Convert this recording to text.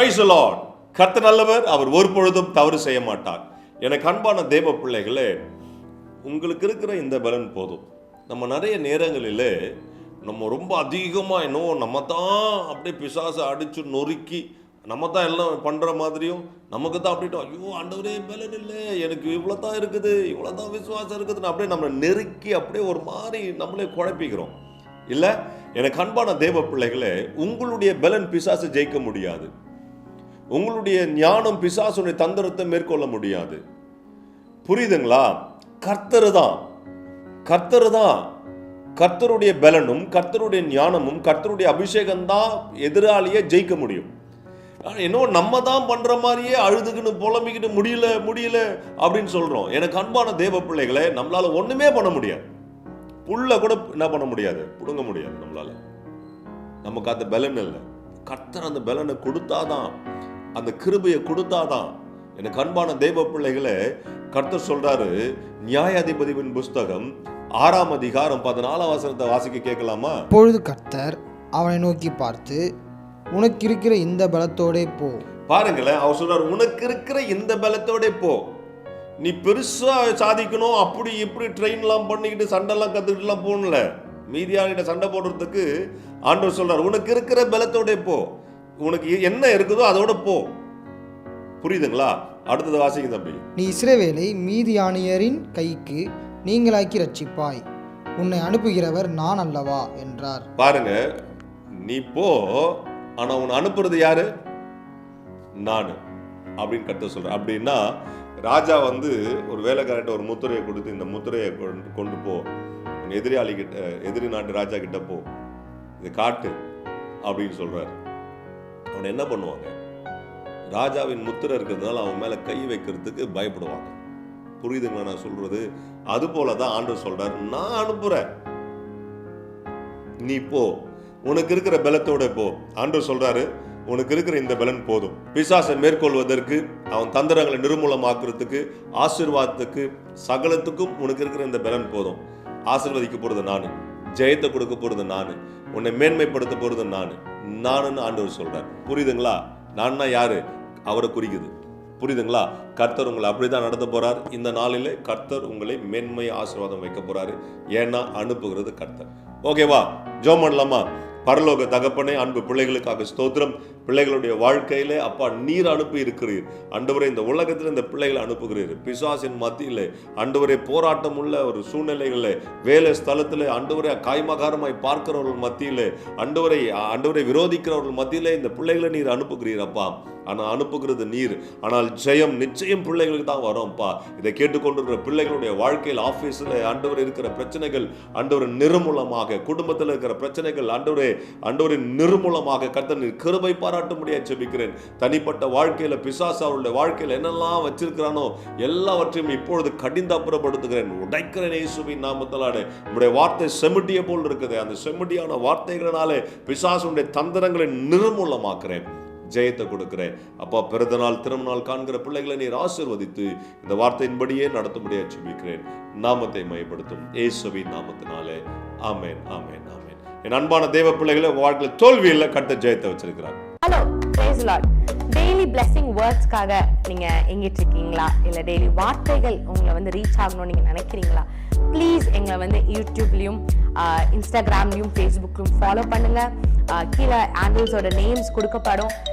Price Lord கத்த நல்லவர் அவர் ஒரு பொழுதும் தவறு செய்ய மாட்டார் எனக்கு அன்பான தேவ பிள்ளைகளே உங்களுக்கு இருக்கிற இந்த பலன் போதும். நம்ம நிறைய நேரங்களில் நம்ம ரொம்ப அதிகமாக இன்னும் நம்ம தான் அப்படியே பிசாசை அடித்து நொறுக்கி நம்ம தான் எல்லாம் பண்ணுற மாதிரியும் நமக்கு தான் அப்படின்ட்டு ஐயோ ஆண்டவரே பலன் இல்லை. எனக்கு இவ்வளோ தான் இருக்குது இவ்வளோ தான் விசுவாசம் இருக்குதுன்னு அப்படியே நம்மளை நெருக்கி அப்படியே ஒரு மாதிரி நம்மளே குழப்பிக்கிறோம். இல்லை எனக்கு அன்பான தேவ பிள்ளைகளே உங்களுடைய பலன் பிசாசு ஜெயிக்க முடியாது. உங்களுடைய ஞானம் பிசாசுடைய தந்திரத்தை மேற்கொள்ள முடியாது. புரியுதுங்களா? கர்த்தர் தான். கர்த்தர் தான். கர்த்தருடைய பலனும் கர்த்தருடைய ஞானமும் கர்த்தருடைய அபிஷேகம் தான் எதிராளியை ஜெயிக்க முடியும். ஆனா, என்னவோ நம்ம தான் பண்ற மாதிரியே அழுதுகின்னு புலம்பிக்கிட்டு முடியல முடியல அப்படின்னு சொல்றோம். எனக்கு அன்பான தேவ பிள்ளைகளை நம்மளால ஒண்ணுமே பண்ண முடியாது. புல்ல கூட என்ன பண்ண முடியாது? புடுங்க முடியாது நம்மளால. நமக்கு அந்த பலன் இல்லை. கர்த்தர் அந்த பலனை கொடுத்தாதான் அந்த கிருபையை கொடுத்தாதான். எனக்கு அன்பான தெய்வ பிள்ளைகளே கர்த்தர் சொல்றாரு நியாயாதிபதிவின் புஸ்தகம் ஆறாம் அதிகாரம் பதினாலாம் வசனத்தை வாசிக்க கேட்கலாமா? அப்பொழுது கர்த்தர் அவனை நோக்கி பார்த்து உனக்கு இருக்கிற இந்த பலத்தோடே போ. பாருங்களேன் அவர் சொல்றாரு உனக்கு இருக்கிற இந்த பலத்தோட போ. நீ பெருசா சாதிக்கணும் அப்படி இப்படி ட்ரெயின்லாம் பண்ணிக்கிட்டு சண்டைலாம் கத்துக்கிட்டுலாம் போகணும்ல. மீதியானிட்ட சண்டை போடுறதுக்கு ஆண்டவர் சொல்றாரு உனக்கு இருக்கிற பலத்தோட போ. உனக்கு என்ன இருக்குதோ அதோட போ. புரியுதுங்களா? அடுத்தது வாசிங்க தம்பி. நீ இஸ்ரவேலை மீதியானியரின் கைக்கு நீங்களாக்கி ரட்சிப்பாய் உன்னை அனுப்புகிறவர் நான் அல்லவா? என்றார். பாருங்க நீ போ ஆனா உன்னை அனுப்புறது யாரு? நானு அப்படின்னு கத்த சொல்ற அப்படின்னா ராஜா வந்து ஒரு வேலைக்காரர்கிட்ட ஒரு முத்திரையை கொடுத்து இந்த முத்திரையை கொண்டு- போ. உன் எதிராளி கிட்ட எதிரி நாட்டு ராஜா கிட்ட போ. இது காட்டு அப்படின்னு சொல்றாரு. அவனை என்ன பண்ணுவாங்க? ராஜாவின் முத்திரை இருக்கிறதுனால அவன் மேல கை வைக்கிறதுக்கு பயப்படுவாங்க. புரியுதுங்களா நான் சொல்றது? அது போல தான் ஆண்டவர் சொல்றாரு நான் அனுப்புறேன். நீ போ. உனக்கு இருக்கிற பலத்தோட போ. ஆண்டவர் சொல்றாரு உனக்கு இருக்கிற இந்த பலன் போதும். பிசாசை மேற்கொள்வதற்கு அவன் தந்திரங்களை நிர்மூலமாக்குறதுக்கு ஆசீர்வாதத்துக்கு சகலத்துக்கும் உனக்கு இருக்கிற இந்த பலன் போதும். ஆசிர்வதிக்க போறது நானு. ஜெயத்தை கொடுக்க போறது நானு உன்னை மேன்மைப்படுத்த போறது நானு. நானுன்னு ஆண்டவர் சொல்கிறார் புரியுதுங்களா? நான்னா யாரு? அவரை குறிக்குது. புரியுதுங்களா? கர்த்தர் உங்களை அப்படிதான் நடத்த போகிறார் இந்த நாளில் கர்த்தர் உங்களை மேன்மை ஆசீர்வாதம் வைக்க போறாரு. ஏன்னா அனுப்புகிறது கர்த்தர். ஓகேவா? ஜோம் பண்ணலாமா? பரலோக தகப்பனே அன்பு பிள்ளைகளுக்காக ஸ்தோத்திரம். பிள்ளைகளுடைய வாழ்க்கையிலே அப்பா நீர் அனுப்பி இருக்கிறீர். அண்டவரை இந்த உலகத்தில் இந்த பிள்ளைகளை அனுப்புகிறீர். பிசாசின் மத்தியிலே அண்டவரை போராட்டம் உள்ள ஒரு சூழ்நிலைகளில் வேலை ஸ்தலத்தில் அண்டவரை காய்மகாரமாய் பார்க்கிறவர்கள் மத்தியிலே அண்டவரை அண்டவரை விரோதிக்கிறவர்கள் மத்தியில் இந்த பிள்ளைகளை நீர் அனுப்புகிறீர் அப்பா. ஆனால் அனுப்புகிறது நீர். ஆனால் ஜெயம் நிச்சயம் பிள்ளைகளுக்கு தான் வரும்ப்பா இதை கேட்டுக்கொண்டிருக்கிற பிள்ளைகளுடைய வாழ்க்கையில் ஆஃபீஸில் அண்டவர் இருக்கிற பிரச்சனைகள் அண்டவர் நிர்மூலமாக குடும்பத்தில் இருக்கிற பிரச்சனைகள் அண்டவரே அண்டவரின் நிர்மூலமாக கர்த்தர் நீர் கிருபை பாராட்டும்படியாக ஜெபிக்கிறேன். தனிப்பட்ட வாழ்க்கையில் பிசாசு அவருடைய வாழ்க்கையில் என்னெல்லாம் வச்சிருக்கிறானோ எல்லாவற்றையும் இப்பொழுது கடிந்து அப்புறப்படுத்துகிறேன் உடைக்கிறேன் இயேசுவின் நாமத்தலாடு உடைய வார்த்தை செமிட்டியை போல் இருக்குது. அந்த செமிட்டியான வார்த்தைகளினாலே பிசாசுடைய தந்திரங்களை நிர்மூலமாக்குறேன் ஜெயத்தை கொடுக்குறேன். அப்பா பிறந்த நாள் திருமண காண்கிற பிள்ளைகளை நீர் ஆசிர்வதித்து இந்த வார்த்தையின்படியே நடத்தும்படியா ஜெபிக்கிறேன். நாமத்தை மையப்படுத்தும். ஏசுவின் நாமத்தினாலே. ஆமேன் ஆமேன் ஆமேன். என் அன்பான தேவ பிள்ளைகளை வாழ்க்கையில் தோல்வியில் கட்ட ஜெயத்தை வச்சிருக்கிறார். பிரேஸ் டெய்லி பிளெஸிங் வேர்ட்ஸ்க்காக நீங்க எங்கிட்டு இருக்கீங்களா இல்ல டெய்லி வார்த்தைகள் உங்களை வந்து ரீச் ஆகணும்னு நீங்க நினைக்கிறீங்களா? ப்ளீஸ் எங்களை வந்து யூடியூப்லயும் இன்ஸ்டாகிராம்லயும் ஃபேஸ்புக்லயும் ஃபாலோ பண்ணுங்கள் கீழே ஆண்டில்ஸோட நேம்ஸ் கொடுக்கப்படும்.